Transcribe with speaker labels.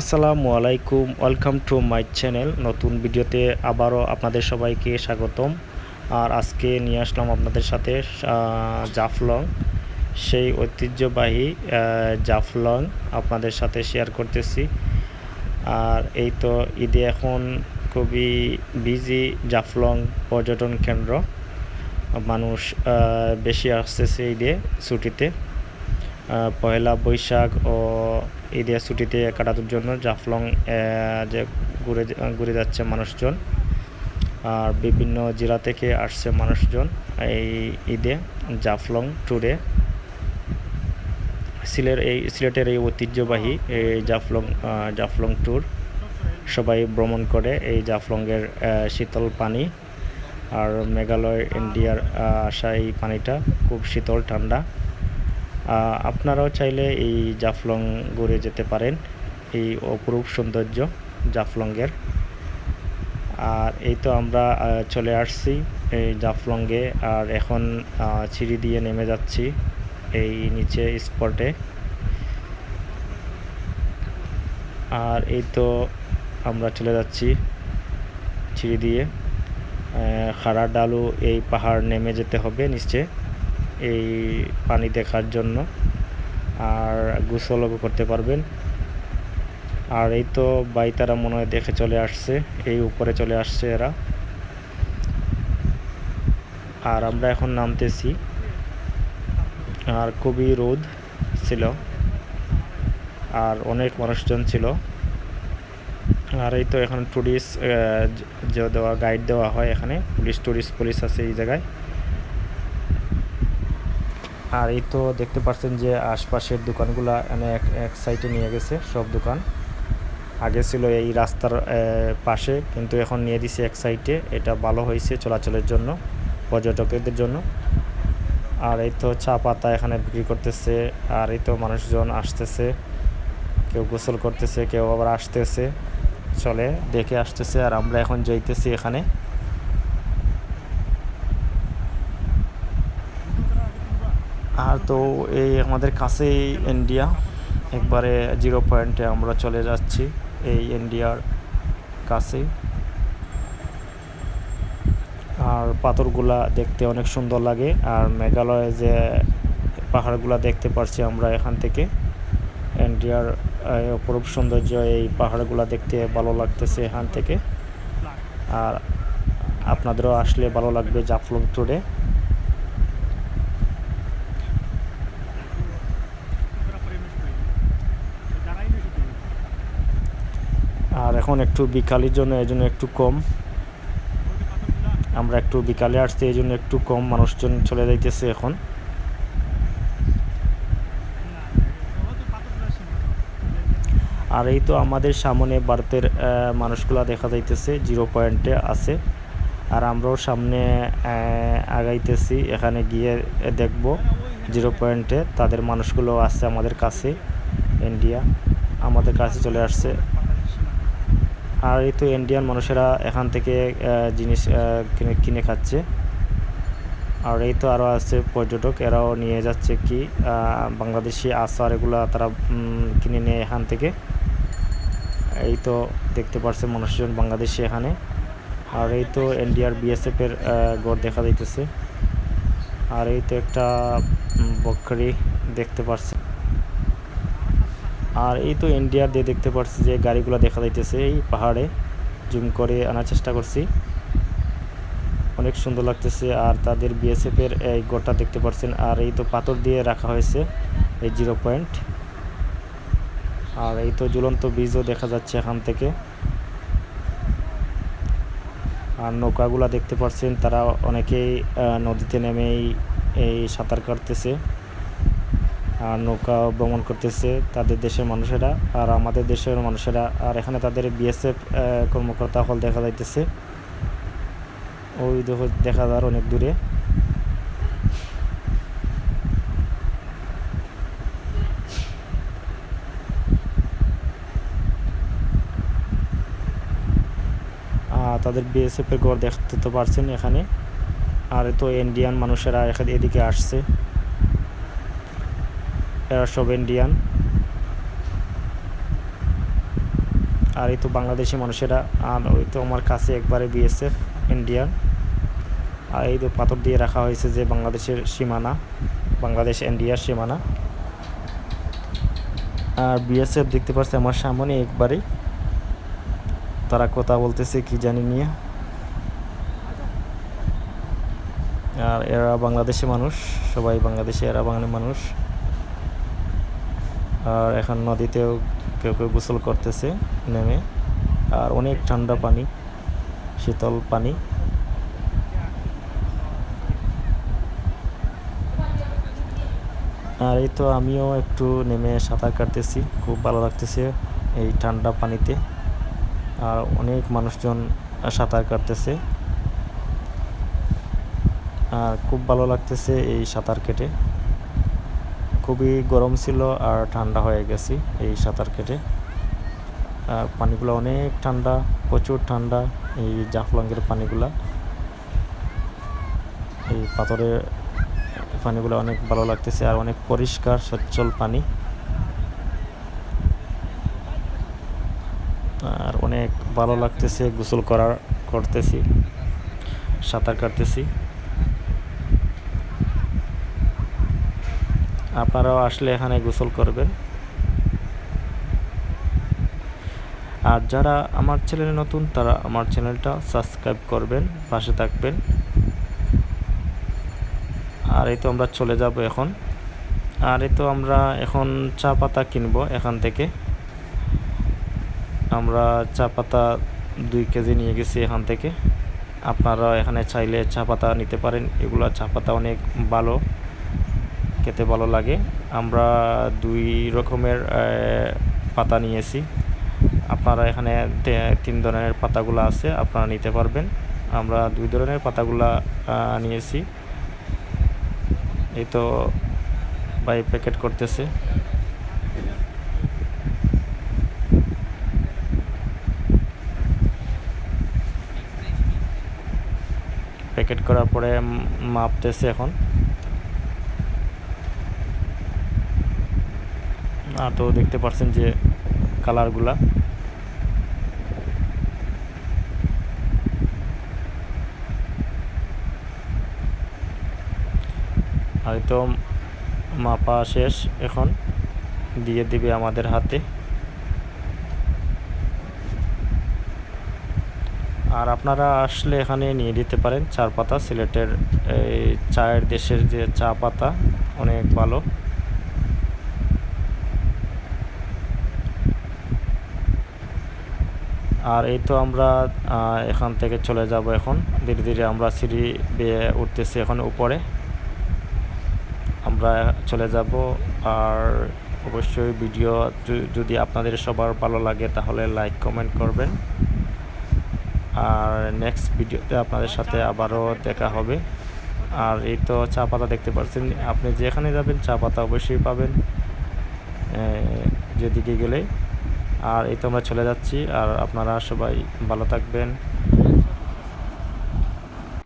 Speaker 1: আসসালামু আলাইকুম welcome to my channel নতুন ভিডিওতে আবারও আপনাদের সবাইকে স্বাগতম। আর আজকে নিয়ে আসলাম আপনাদের সাথে জাফলং। সেই ঐতিহ্যবাহী জাফলং আপনাদের সাথে শেয়ার করতেছি। আর এই তো ঈদে এখন খুবই বিজি জাফলং পর্যটন কেন্দ্র। মানুষ বেশি আসতেছে ঈদে ছুটিতে। পয়লা বৈশাখ ও ঈদের ছুটিতে কাটানোর জন্য জাফলং যে ঘুরে ঘুরে যাচ্ছে মানুষজন আর বিভিন্ন জেলা থেকে আসছে মানুষজন এই ঈদে, জাফলং ট্যুরে সিলেট এই, সিলেটের এই ঐতিহ্যবাহী এই জাফলং জাফলং ট্যুর সবাই ভ্রমণ করে এই জাফলংয়ের শীতল পানি আর মেঘালয়, ইন্ডিয়ার আসা এই পানিটা খুব শীতল, ঠান্ডা। আপনারাও চাইলে এই জাফলং ঘুরে যেতে পারেন, এই অপরূপ সৌন্দর্য জাফলংয়ের। আর এই তো আমরা চলে আসছি এই জাফলংয়ে, আর এখন সিঁড়ি দিয়ে নেমে যাচ্ছি এই নিচে স্পটে। আর এই তো আমরা চলে যাচ্ছি সিঁড়ি দিয়ে খাড়া ডালু এই পাহাড় নেমে যেতে হবে নিচে। এই পানি দেখার জন্য আর গোসলও করতে পারবেন। আর এই তো বাইতারা মনে হয় দেখে চলে আসছে, এই উপরে চলে আসছে এরা। আর আমরা এখন নামতেছি, আর খুবই রোদ ছিল, আর অনেক মানুষজন ছিল। আর এই তো এখন টুরিস্ট যে, দেওয়া গাইড দেওয়া হয় এখানে, পুলিশ টুরিস্ট পুলিশ আছে এই জায়গায়। আর এই তো দেখতে পাচ্ছেন যে আশপাশের দোকানগুলা এনে এক এক সাইডে নিয়ে গেছে, সব দোকান। আগে ছিল এই রাস্তার পাশে, কিন্তু এখন নিয়ে দিছে এক সাইডে। এটা ভালো হয়েছে চলাচলের জন্য, পর্যটকদের জন্য। আর এই তো চা পাতা এখানে বিক্রি করতেছে, আর এই তো মানুষজন আসতেছে। কেউ গোসল করতেছে, কেউ আবার আসতেছে। চলে, দেখে আসতেছে, আর আমরা এখন যাইতেছি এখানে। আর তো এই আমাদের কাছেই ইন্ডিয়া একবারে জিরো পয়েন্টে আমরা চলে যাচ্ছি এই ইন্ডিয়ার কাছেই আর পাথরগুলা দেখতে অনেক সুন্দর লাগে, আর মেঘালয়ে যে পাহাড়গুলা দেখতে পারছি আমরা এখান থেকে ইন্ডিয়ার অপরূপ সৌন্দর্য এই পাহাড়গুলা দেখতে ভালো লাগতেছে এখান থেকে। আর আপনাদেরও আসলে ভালো লাগবে জাফলং ট্যুরে আর এখন একটু বিকালের জন্য, এই জন্য একটু কম। আমরা একটু বিকালে আসছি, এই জন্য একটু কম মানুষজন চলে যাইতেছে এখন। আর এই তো আমাদের সামনে ভারতের মানুষগুলা দেখা যাইতেছে, জিরো পয়েন্টে আছে। আর আমরাও সামনে আগাইতেছি, এখানে গিয়ে দেখব জিরো পয়েন্টে তাদের মানুষগুলো আছে আমাদের কাছে, ইন্ডিয়া। আমাদের কাছে চলে আসছে। আর এই তো ইন্ডিয়ান মানুষেরা এখান থেকে জিনিস কিনে কিনে খাচ্ছে। আর এই তো আরও আছে পর্যটক, এরাও নিয়ে যাচ্ছে কি বাংলাদেশি আচার এগুলা তারা কিনে নিয়ে এখান থেকে। এই তো দেখতে পারছে মানুষজন বাংলাদেশি এখানে। আর এই তো ইন্ডিয়ার বিএসএফের গড় দেখা যাইতেছে। আর এই তো একটা বকরি দেখতে পারছে। আর এই তো ইন্ডিয়ার দিয়ে দেখতে পাচ্ছি যে গাড়িগুলো দেখা যাইতেছে এই পাহাড়ে। জুম করে আনার চেষ্টা করছি। অনেক সুন্দর লাগতেছে আর তাদের বিএসএফ এর এই গড়টা দেখতে পাচ্ছেন আর এই তো পাথর দিয়ে রাখা হয়েছে এই জিরো পয়েন্ট আর এই তো ঝুলন্ত বীজও দেখা যাচ্ছে এখান থেকে। আর নৌকাগুলা দেখতে পাচ্ছেন তারা অনেকেই নদীতে নেমেই এই সাঁতার কাটতেছে। নৌকা ভ্রমণ করতেছে তাদের দেশের মানুষেরা আর আমাদের দেশের মানুষেরা। আর এখানে তাদের বিএসএফ কর্মকর্তা হল দেখা যাইতেছে। ওই দেখো দেখা যার অনেক দূরে। তাদের বিএসএফ এর ঘর দেখতে তো পারছেন এখানে। আর তো ইন্ডিয়ান মানুষেরা এখানে এদিকে আসছে। এরা সব ইন্ডিয়ান আর এই তো বাংলাদেশি মানুষেরা, আর ওই তো আমার কাছে একবারে বিএসএফ ইন্ডিয়ান আর এই তো পাথর দিয়ে রাখা হয়েছে যে বাংলাদেশের সীমানা, বাংলাদেশ ইন্ডিয়ার সীমানা। আর বিএসএফ দেখতে পাচ্ছি আমার সামনে একবারেই। তারা কথা বলতেছে কি জানি নিয়ে। আর এরা বাংলাদেশি মানুষ, সবাই বাংলাদেশে, এরা বাঙালি মানুষ। আর এখন নদীতেও কেউ কেউ গোসল করতেছে, নেমে। আর অনেক ঠান্ডা পানি, শীতল পানি। আর এই তো আমিও একটু নেমে সাঁতার কাটতেছি, খুব ভালো লাগতেছে এই ঠান্ডা পানিতে। আর অনেক মানুষজন সাঁতার কাটতেছে। আর খুব ভালো লাগতেছে এই সাঁতার কেটে। খুবই গরম ছিল আর ঠান্ডা হয়ে গেছি এই সাঁতার কেটে। পানিগুলো অনেক ঠান্ডা, প্রচুর ঠান্ডা এই জাফলংয়ের পানিগুলা। এই পাথরের পানিগুলো অনেক ভালো লাগতেছে আর অনেক পরিষ্কার, সচ্ছল পানি। আর অনেক ভালো লাগতেছে, গোসল করার, করতেছি, সাঁতার কাটতেছি। আপনারাও আসলে এখানে গোসল করবেন। আর যারা আমার চ্যানেলে নতুন, তারা আমার চ্যানেলটা সাবস্ক্রাইব করবেন, পাশে থাকবেন। আর এই তো আমরা চলে যাব এখন। আর এই তো আমরা এখন চা পাতা কিনবো এখান থেকে। আমরা চা পাতা দুই কেজি নিয়ে গেছি এখান থেকে। আপনারা এখানে চাইলে চা পাতা নিতে পারেন। এগুলো চা পাতা অনেক ভালো। খেতে ভালো লাগে। আমরা দুই রকমের পাতা নিয়েছি। আপনারা এখানে তিন ধরনের পাতাগুলো আছে, আপনারা নিতে পারবেন। আমরা দুই ধরনের পাতাগুলা নিয়েছি। এই তো ভাই প্যাকেট করতেছে। প্যাকেট করার পরে মাপতেছে এখন। তো দেখতে পাচ্ছেন যে কালারগুলা। হয়তো মাপা শেষ এখন, দিয়ে দিবে আমাদের হাতে। আর আপনারা আসলে এখানে নিয়ে দিতে পারেন চার পাতা, সিলেটের এই চায়ের দেশের যে চা পাতা, অনেক ভালো। আর এই তো আমরা এখান থেকে চলে যাব এখন। ধীরে ধীরে আমরা সিঁড়ি বেয়ে উঠতেছি এখন উপরে। আমরা চলে যাব। আর অবশ্যই ভিডিও যদি আপনাদের সবার ভালো লাগে তাহলে লাইক, কমেন্ট করবেন। আর নেক্সট ভিডিওতে আপনাদের সাথে আবারও দেখা হবে। আর এই তো চা পাতা দেখতে পাচ্ছেন, আপনি যেখানে যাবেন চা পাতা অবশ্যই পাবেন যেদিকে গেলে আর এই তো আমরা চলে যাচ্ছি আর আপনারা সবাই ভালো থাকবেন।